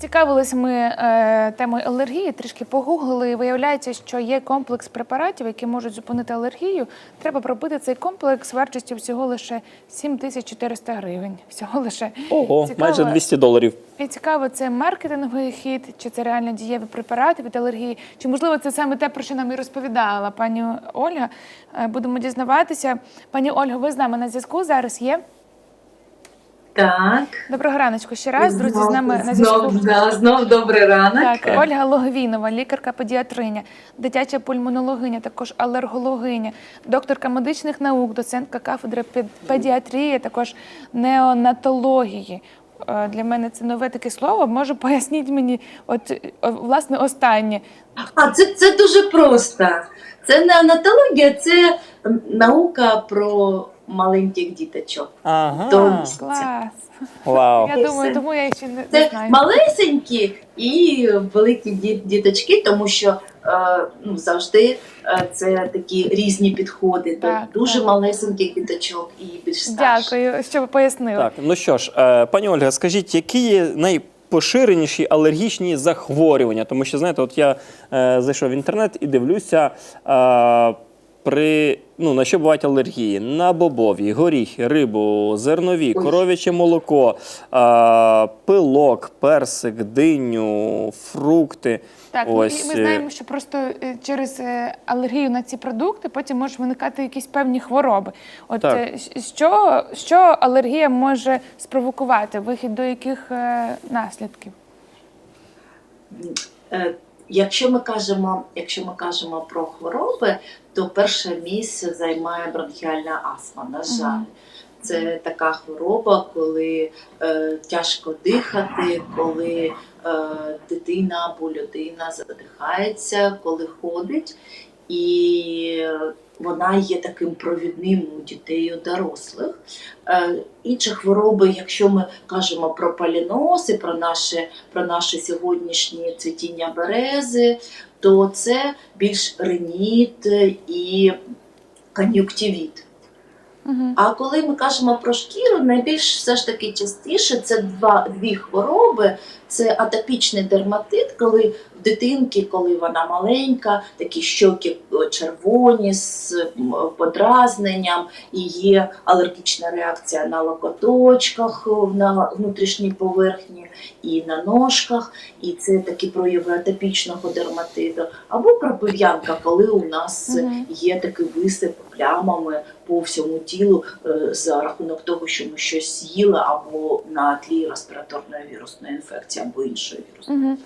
Цікавилися ми е, темою алергії, трішки погуглили. і Виявляється, що є комплекс препаратів, які можуть зупинити алергію. Треба пробити цей комплекс вартістю всього лише 7400 гривень. Всього лише Ого, Цікаво. майже 200 доларів. І цікаво, це маркетинговий хід, чи це реально дієві препарати від алергії, чи можливо це саме те, про що нам і розповідала пані Ольга. Е, Будемо дізнаватися. Пані Ольга, ви з нами на зв'язку зараз є. Так. Доброго раночку ще раз. Друзі, з нами на знов, зв'язку. да, знов добрий ранок. Так, Так. Ольга Логвінова, лікарка-педіатриня, дитяча пульмонологиня, також алергологиня, докторка медичних наук, доцентка кафедри пед- педіатрії, також неонатології. Е, Для мене це нове таке слово. Може, поясніть мені, от власне останнє. А це, це дуже просто. Це не анатологія, це наука про маленьких діточок. Ага. До місяця. Клас. Вау. Я думаю, тому я ще не, не Це знаю. малесенькі і великі ді- діточки, тому що е, ну, завжди е, це такі різні підходи Так, до дуже так. малесеньких діточок і більш старших. Дякую, що ви пояснили. Так, ну що ж, е, пані Ольга, скажіть, які є найпоширеніші алергічні захворювання? Тому що, знаєте, от я е, зайшов в інтернет і дивлюся. Е, при, ну, на що бувають алергії? На бобові, горіхи, рибу, зернові, коров'яче молоко, е, пилок, персик, диню, фрукти. Так, ну, Ось, ми е, знаємо, що просто е, через е, алергію на ці продукти потім можуть виникати якісь певні хвороби. От Так. е, щ- що, що алергія може спровокувати? Вихід до яких е, наслідків? Е, Якщо ми кажемо, якщо ми кажемо про хвороби, то перше місце займає бронхіальна астма. На жаль, це така хвороба, коли е, тяжко дихати, коли е, дитина або людина задихається, коли ходить, і вона є таким провідним у дітей у дорослих. Е, інші хвороби, якщо ми кажемо про поліноз і про наше, про наше сьогоднішнє цвітіння берези, то це більш реніт і кон'юктивіт. Угу. А коли ми кажемо про шкіру, найбільш все ж таки частіше це два дві хвороби. Це атопічний дерматит, коли дитинки, коли вона маленька, такі щоки е, червоні з подразненням, і є алергічна реакція на локоточках, е, на внутрішній поверхні і на ножках, і це такі прояви атопічного дерматиту. Або кропив'янка, коли у нас є такий висип плямами по всьому тілу е, за рахунок того, що ми щось з'їли, або на тлі респіраторної вірусної інфекції, або іншої вірусної. Угу.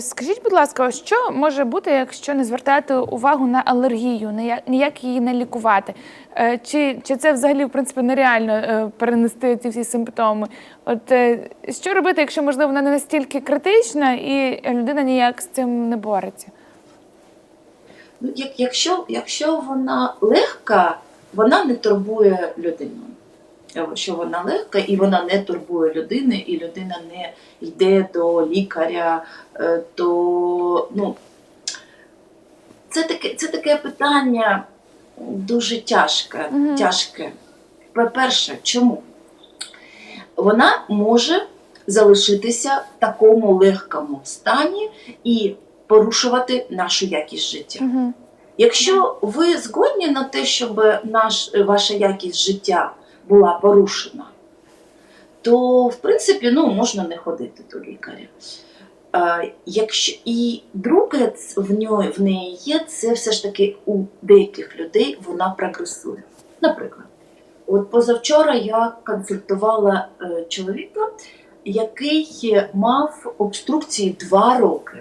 Скажіть, будь ласка, що може бути, якщо не звертати увагу на алергію, ніяк, її не лікувати? Е, Чи, чи це взагалі в принципі нереально е, перенести ці всі симптоми? От е, що робити, якщо можливо вона не настільки критична і людина ніяк з цим не бореться? Ну, як, якщо, якщо вона легка, вона не турбує людину. Е, Що вона легка і вона не турбує людини, і людина не йде до лікаря, е, то ну, це таке, це таке питання дуже тяжке. Мгм. тяжке. По-перше, чому? Вона може залишитися в такому легкому стані і порушувати нашу якість життя. Угу. Якщо ви згодні на те, щоб наш, ваша якість життя була порушена, то в принципі ну, можна не ходити до лікаря. Якщо, і друге в, ньої, в неї є, це все ж таки у деяких людей вона прогресує. Наприклад, от позавчора я консультувала е, чоловіка, який мав обструкції 2 роки.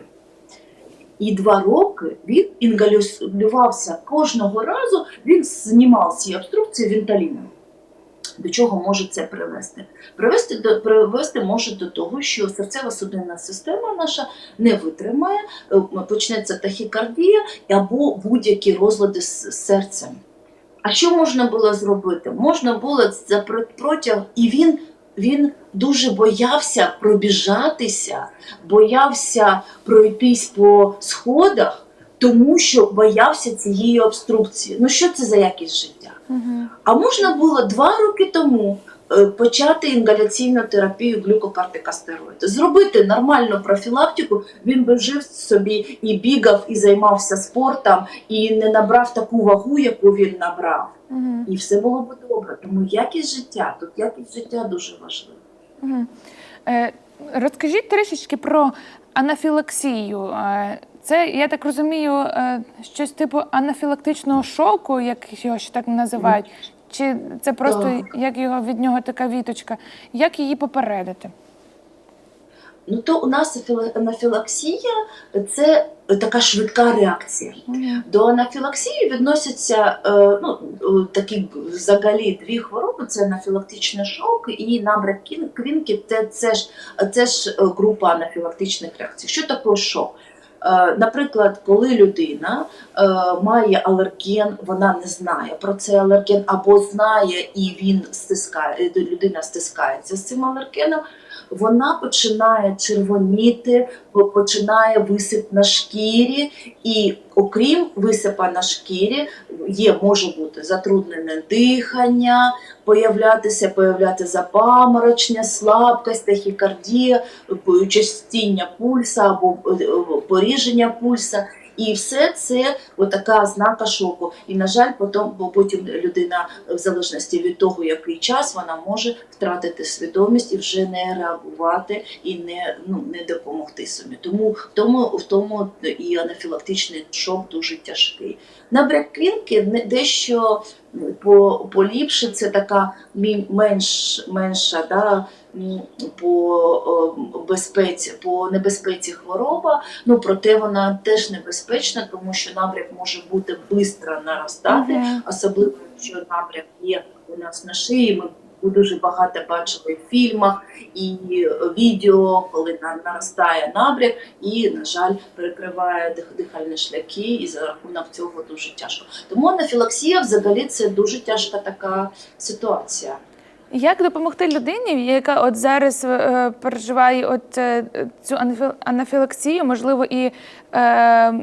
І два роки він інгалювався кожного разу, він знімав ці обструкції венталіном. До чого може це привести? Привести, до, привести може до того, що серцево-судинна система наша не витримає, е, почнеться тахікардія або будь-які розлади з серцем. А що можна було зробити? Можна було за протяг, і він, він дуже боявся пробіжатися, боявся пройтись по сходах, тому що боявся цієї обструкції. Ну що це за якість життя? Угу. А можна було два роки тому е, почати інгаляційну терапію глюкокортикостероїду. Зробити нормальну профілактику, він би жив собі і бігав, і займався спортом, і не набрав таку вагу, яку він набрав. Мгм. І все було б добре. Тому якість життя, тут якість життя дуже важлива. Е, Розкажіть трішечки про анафілаксію. Це, я так розумію, е, щось типу анафілактичного шоку, як його ще так називають. Чи це просто Так. як його від нього така віточка? Як її попередити? Ну то у нас анафілаксія це така швидка реакція. До анафілаксії відносяться е, ну, такі взагалі дві хвороби: це анафілактичний шок і набряк кін- квінки. Це, це ж це ж е, група анафілактичних реакцій. Що таке шок? Е, Наприклад, коли людина е, має алерген, вона не знає про цей алерген, або знає і він стискає, е, людина стискається з цим алергеном, вона починає червоніти, починає висип на шкірі, і окрім висипа на шкірі, є може бути затруднене дихання, появлятися, появляти запаморочення, слабкість, тахікардія, частіння пульса або е, поріження пульса. І все це така ознака шоку. І, на жаль, потім, бо потім людина, в залежності від того, який час, вона може втратити свідомість і вже не реагувати і не, ну, не допомогти собі. Тому в тому, в тому і анафілактичний шок дуже тяжкий. Набряк квінки не- дещо по, поліпше, це така менш, менша да, по безпеці, по небезпеці хвороба. Ну, проте вона теж небезпечна, тому що набряк може бути швидко наростати, Мгм. особливо якщо набряк є у нас на шиї. Ми дуже багато бачили в фільмах і відео, коли на- наростає набряк, і, на жаль, перекриває дихальні шляхи, і за рахунок цього дуже тяжко. Тому анафілаксія взагалі це дуже тяжка така ситуація. Як допомогти людині, яка от зараз е, переживає от е, цю анафіл- анафілаксію, можливо, і е,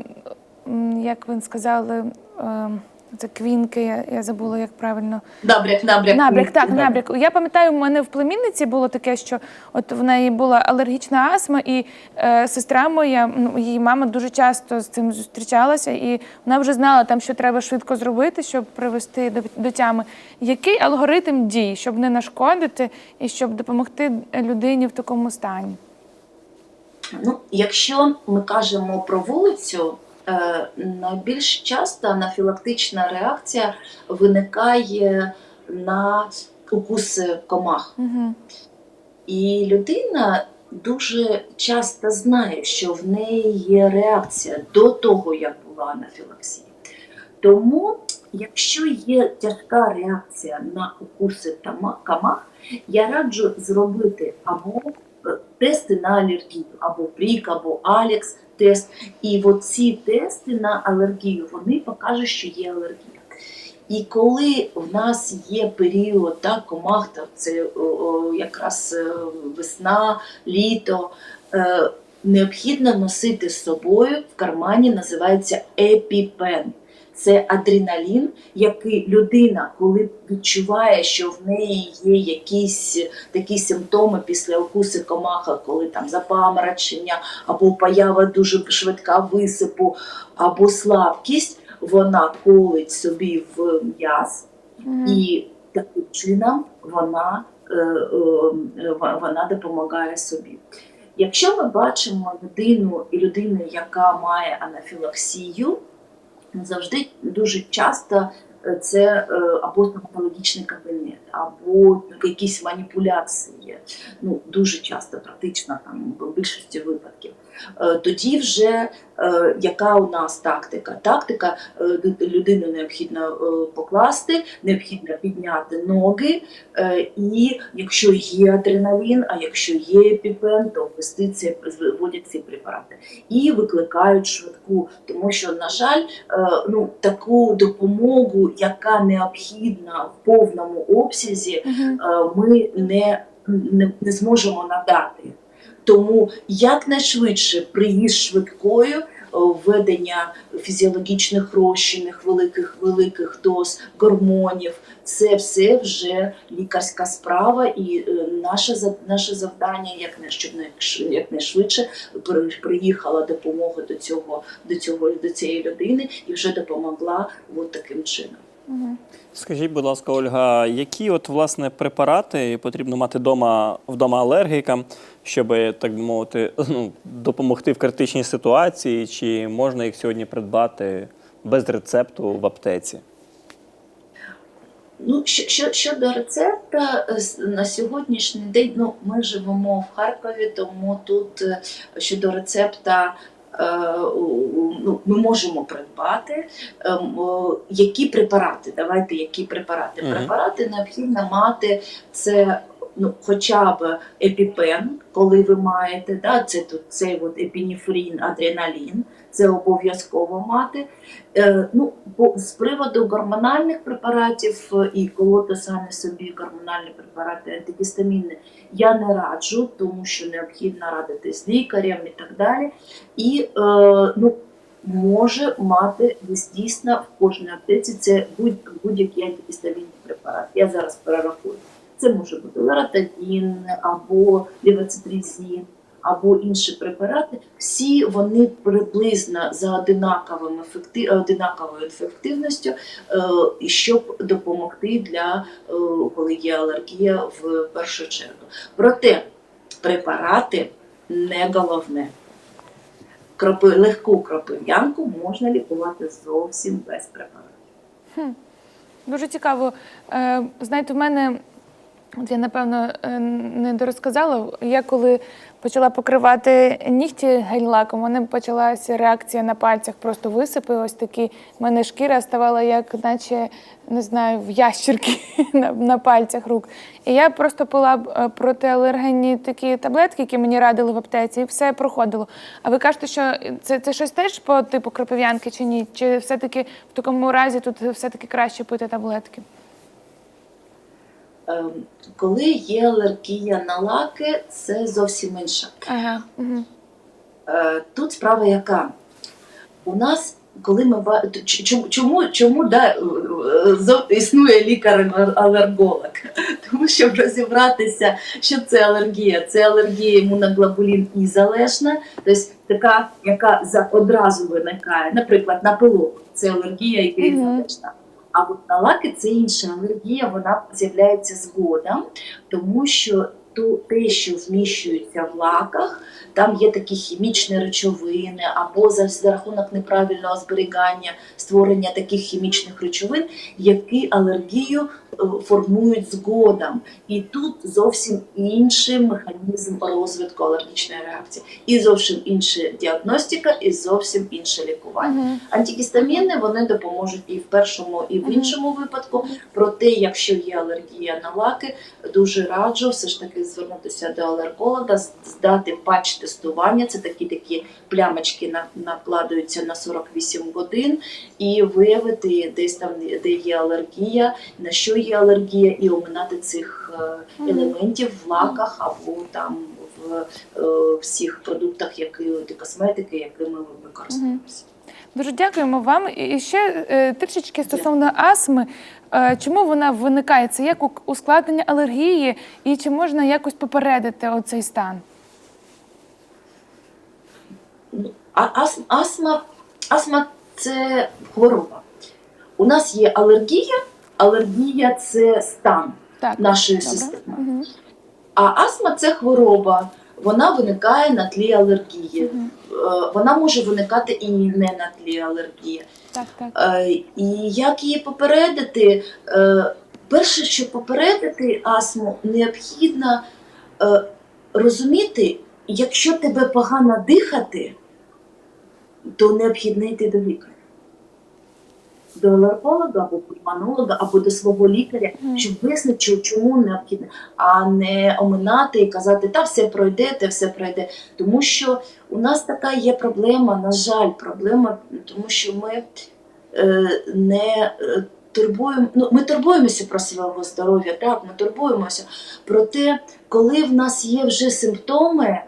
як ви сказали, е, це квінки, я, я забула, як правильно. Набряк, набряк. Набряк, так, набряк. Я пам'ятаю, у мене в племінниці було таке, що от в неї була алергічна астма, і е, сестра моя, ну, її мама дуже часто з цим зустрічалася, і вона вже знала там, що треба швидко зробити, щоб привести до, до тями. Який алгоритм дій, щоб не нашкодити і щоб допомогти людині в такому стані? Ну, якщо ми кажемо про вулицю, найбільш часто анафілактична реакція виникає на укуси комах. Угу. І людина дуже часто знає, що в неї є реакція до того, як була анафілаксія. Тому, якщо є тяжка реакція на укуси комах, я раджу зробити або е, тести на алергію, або прік, або Алекс тест. І от ці тести на алергію вони покажуть, що є алергія. І коли в нас є період так, комах, так, це о, о, якраз е, весна, літо, е, необхідно носити з собою в кармані, називається епіпен. Це адреналін, який людина, коли відчуває, що в неї є якісь такі симптоми після укусу комаха, коли там запаморочення, або поява дуже швидка висипу, або слабкість, вона колить собі в м'яз, і таким чином вона, е, е, вона допомагає собі. Якщо ми бачимо людину і людину, яка має анафілаксію, завжди дуже часто е, це е, або стоматологічний кабінет, або якісь маніпуляції. Ну, дуже часто, практично там в більшості випадків. Е, Тоді вже е, яка у нас тактика? Тактика е, людину необхідно покласти, необхідно підняти ноги, і якщо є адреналін, а якщо є епіпен, то ввести ці, вводять ці препарати і викликають швидку, тому що, на жаль, ну таку допомогу, яка необхідна в повному обсязі, ми не, не, не зможемо надати. Тому якнайшвидше приїзд швидкою введення фізіологічних розчинних великих великих доз гормонів. Це все вже лікарська справа, і е, наше наше завдання, як не щоб якнайшвидше при- приїхала допомога до цього до цього до цієї людини і вже допомогла от таким чином. Скажіть, будь ласка, Ольга, які от власне препарати потрібно мати вдома, вдома алергікам, щоб, так мовити, ну, допомогти в критичній ситуації, чи можна їх сьогодні придбати без рецепту в аптеці? Ну, що, що, щодо рецепта, е, на сьогоднішній день ну, ми живемо в Харкові, тому тут е, щодо рецепта ну, ми можемо придбати. Ем, які препарати? Давайте які препарати. Препарати необхідно мати це. Ну, хоча б епіпен, коли ви маєте, да, це тут цей от епінефрин, адреналін, це обов'язково мати. Е, ну, по, з приводу гормональних препаратів е, і колоти самі собі гормональні препарати, антигістамінні, я не раджу, тому що необхідно радитись з лікарем і так далі. І е, ну, може мати дійсно в кожній аптеці це будь, будь-який антигістамінний препарат. Я зараз перерахую. Це може бути лоратадін або лівоцитризін, або інші препарати. Всі вони приблизно за одинаковим ефекти... одинаковою ефективністю, е, щоб допомогти для е, коли є алергія в першу чергу. Проте препарати не головне. Кропи, легку кропив'янку можна лікувати зовсім без препаратів. Дуже цікаво. Е, Знаєте, в мене, от я напевно е, не дорозказала, я коли почала покривати нігті гель-лаком, у мене почалася реакція на пальцях, просто висипи ось такі. У мене шкіра ставала як, наче, не знаю, в ящерки на, на пальцях рук. І я просто пила е, протиалергенні такі таблетки, які мені радили в аптеці, і все проходило. А ви кажете, що це, це щось теж по типу кропив'янки чи ні? Чи все-таки в такому разі тут все-таки краще пити таблетки? Ем, Коли є алергія на лаки, це зовсім інша. Ага. Угу. Е, Тут справа яка? У нас, коли ми чому, чому, чому да, е, існує лікар-алерголог? Тому щоб розібратися, що це алергія. Це алергія імуноглобулін і залежна, тобто така, яка одразу виникає, наприклад, на пилок. Це алергія, яка Мгм. залежна. А от на лаки це інша алергія, вона з'являється згодом, тому що то, те, що вміщується в лаках, там є такі хімічні речовини, або за, за рахунок неправильного зберігання, створення таких хімічних речовин, які алергію е, формують згодом. І тут зовсім інший механізм розвитку алергічної реакції, і зовсім інша діагностика, і зовсім інше лікування. Угу. Антигістаміни вони допоможуть і в першому, і в іншому випадку. Проте, якщо є алергія на лаки, дуже раджу все ж таки звернутися до алерголога, здати патч тестування. Це такі такі плямочки на- накладаються на 48 годин, і виявити десь там, де є алергія, на що є алергія, і оминати цих е, елементів в лаках або там в е, всіх продуктах, які косметики, якими ви використовуємося. Дуже дякуємо вам. І ще е, трішечки стосовно астми. Е, чому вона виникає? Це як ускладнення алергії, і чи можна якось попередити оцей стан? А ас- астма, астма це хвороба. У нас є алергія, алергія це стан Так, нашої добре. системи. Угу. А астма це хвороба. Вона виникає на тлі алергії. Е, Вона може виникати і не на тлі алергії. Так, так. Е, І як її попередити? Е, Перше, що попередити астму, необхідно розуміти, якщо тебе погано дихати, то необхідно йти до лікаря. До алерголога або пульмонолога, або до свого лікаря, щоб визначив, чому необхідно, а не оминати і казати, та все пройде, те все пройде. Тому що у нас така є проблема, на жаль, проблема, тому що ми е, не е, турбуємо, ну, ми турбуємося про свого здоров'я, так, ми турбуємося. Проте, коли в нас є вже симптоми,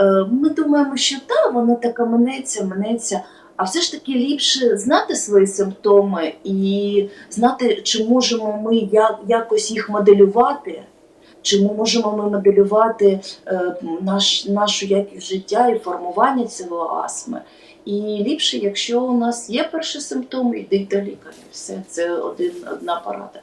Е, Ми думаємо, що та, воно така минеться, минеться. А все ж таки ліпше знати свої симптоми і знати, чи можемо ми якось їх моделювати, чи ми можемо ми моделювати е, наш, нашу якість життя і формування цього астми. І ліпше, якщо у нас є перші симптоми, йдіть до лікаря. Все це один, одна порада.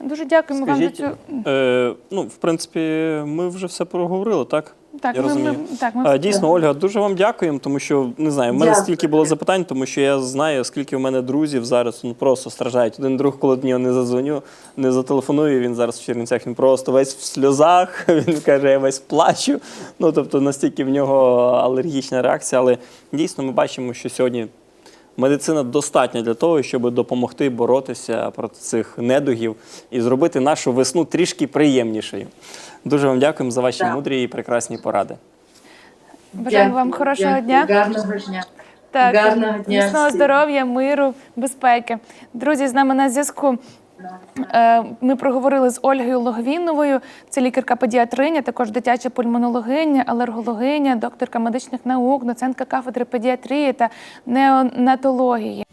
Дуже дякуємо Скажіть, вам за цю. Е, ну, в принципі, ми вже все проговорили, так? Так, я ми, ми, так, ми Дійсно, Ольга, дуже вам дякуємо, тому що не знаю, в мене Дякую. стільки було запитань, тому що я знаю, скільки в мене друзів зараз ну, просто страждають. Один друг, коли до нього не задзвоню, не зателефоную. Він зараз в Чернівцях, він просто весь в сльозах. Він каже, я весь плачу. Ну тобто настільки в нього алергічна реакція. Але дійсно ми бачимо, що сьогодні. Медицина достатня для того, щоб допомогти боротися проти цих недугів і зробити нашу весну трішки приємнішою. Дуже вам дякуємо за ваші Так. мудрі і прекрасні поради. Бажаємо вам хорошого дякую. дня. Гарного дня. Так, Гарного дня міцного здоров'я, миру, безпеки. Друзі, з нами на зв'язку. Е, Ми проговорили з Ольгою Логвіновою, це лікарка-педіатриня, також дитяча пульмонологиня, алергологиня, докторка медичних наук, доцентка кафедри педіатрії та неонатології.